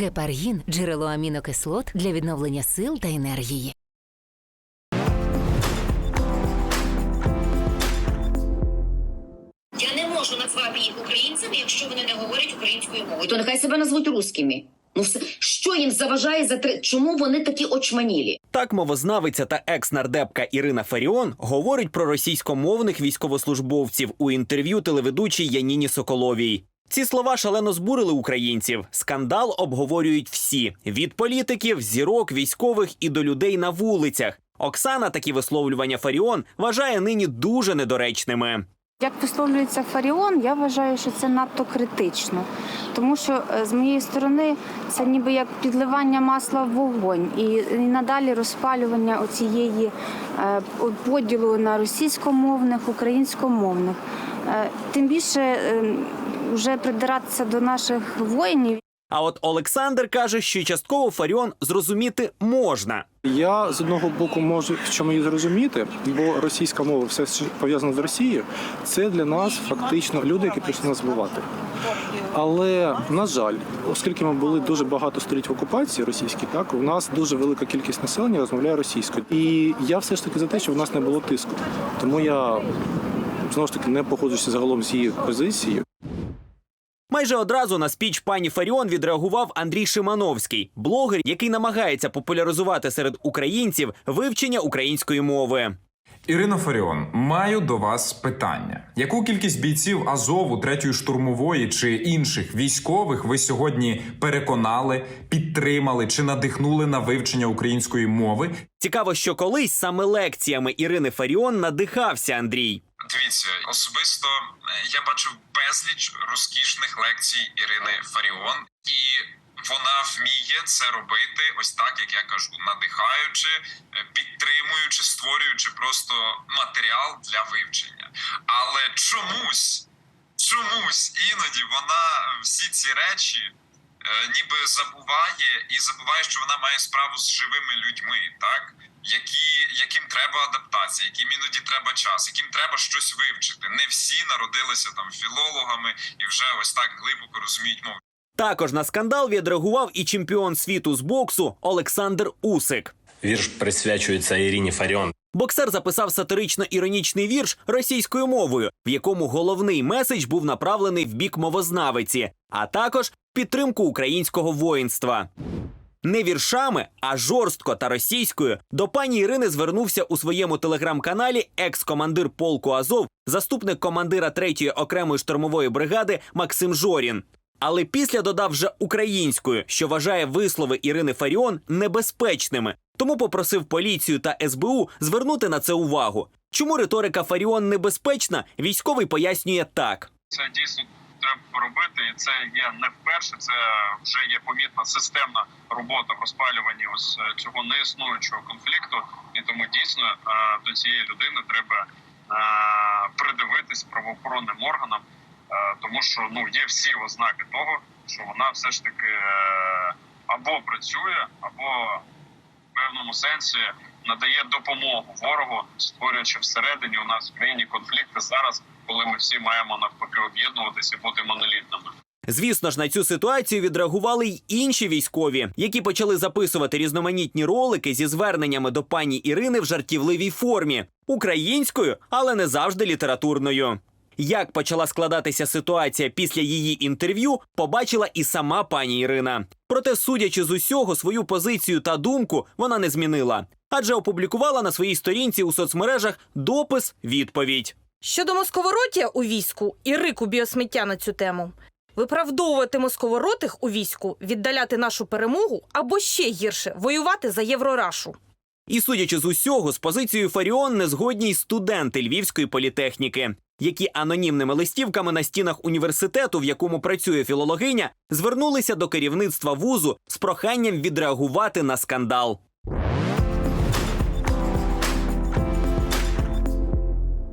Гепаргін джерело амінокислот для відновлення сил та енергії. Я не можу назвати їх українцями, якщо вони не говорять українською мовою. То нехай себе назвуть русскими. Ну все, що їм заважає за три? Чому вони такі очманілі? Так мовознавиця та екс-нардепка Ірина Фаріон говорить про російськомовних військовослужбовців у інтерв'ю телеведучій Яніні Соколовій. Ці слова шалено збурили українців. Скандал обговорюють всі: від політиків, зірок, військових і до людей на вулицях. Оксана такі висловлювання Фаріон вважає нині дуже недоречними. Як висловлюється Фаріон, я вважаю, що це надто критично, тому що е, з моєї сторони це ніби як підливання масла в вогонь і, і надалі розпалювання оцієї е, поділу на російськомовних, українськомовних. Е, Тим більше е, вже придиратися до наших воїнів. А от Олександр каже, що частково Фаріон зрозуміти можна. Я з одного боку можу в чому її зрозуміти, бо російська мова все що пов'язано з Росією. Це для нас фактично люди, які прийшли нас вбивати. Але на жаль, оскільки ми були дуже багато століть в окупації російській, так у нас дуже велика кількість населення розмовляє російською. І я все ж таки за те, щоб в нас не було тиску. Тому я знову ж таки не погоджуюся загалом з її позицією. Майже одразу на спіч пані Фаріон відреагував Андрій Шимановський, блогер, який намагається популяризувати серед українців вивчення української мови. Ірино Фаріон, маю до вас питання: яку кількість бійців Азову, третьої штурмової чи інших військових ви сьогодні переконали, підтримали чи надихнули на вивчення української мови? Цікаво, що колись саме лекціями Ірини Фаріон надихався Андрій. Дивіться, особисто е, я бачив безліч розкішних лекцій Ірини Фаріон, і вона вміє це робити ось так, як я кажу, надихаючи, е, підтримуючи, створюючи просто матеріал для вивчення. Але чомусь, чомусь іноді вона всі ці речі. е, Ніби забуває і забуває, що вона має справу з живими людьми, так які, треба адаптація, яким іноді треба час, яким треба щось вивчити. Не всі народилися там філологами і вже ось так глибоко розуміють мову. Також на скандал відреагував і чемпіон світу з боксу Олександр Усик. Вірш присвячується Ірині Фаріон. Боксер записав сатирично-іронічний вірш російською мовою, в якому головний меседж був направлений в бік мовознавиці, а також підтримку українського воїнства. Не віршами, а жорстко та російською до пані Ірини звернувся у своєму телеграм-каналі екс-командир полку Азов, заступник командира 3-ї окремої штурмової бригади Максим Жорін. Але після додав вже українською, що вважає вислови Ірини Фаріон небезпечними, тому попросив поліцію та СБУ звернути на це увагу. Чому риторика Фаріон небезпечна? Військовий пояснює так. це дійсно треба робити, і це є не вперше. Це вже є помітна системна робота в розпалюванні ось е, цього неіснуючого конфлікту. І тому дійсно е, до цієї людини треба е, придивитись правоохоронним органам, тому що ну є всі ознаки того, що вона все ж таки або працює, або в певному сенсі надає допомогу ворогу, створюючи всередині у нас в країні конфлікти зараз, коли ми всі маємо навпаки об'єднуватися бути монолітними. Звісно ж, на цю ситуацію відреагували й інші військові, які почали записувати різноманітні ролики зі зверненнями до пані Ірини в жартівливій формі українською, але не завжди літературною. Як почала складатися ситуація після її інтерв'ю, побачила і сама пані Ірина. Проте, судячи з усього, свою позицію та думку вона не змінила, адже опублікувала на своїй сторінці у соцмережах допис відповідь. Щодо московороття у війську і рику біосміття на цю тему. Виправдовувати московоротих у війську, віддаляти нашу перемогу або ще гірше воювати за єврорашу. І судячи з усього, з позицією Фаріон не згодні й студенти Львівської політехніки, які анонімними листівками на стінах університету, в якому працює філологиня, звернулися до керівництва вузу з проханням відреагувати на скандал.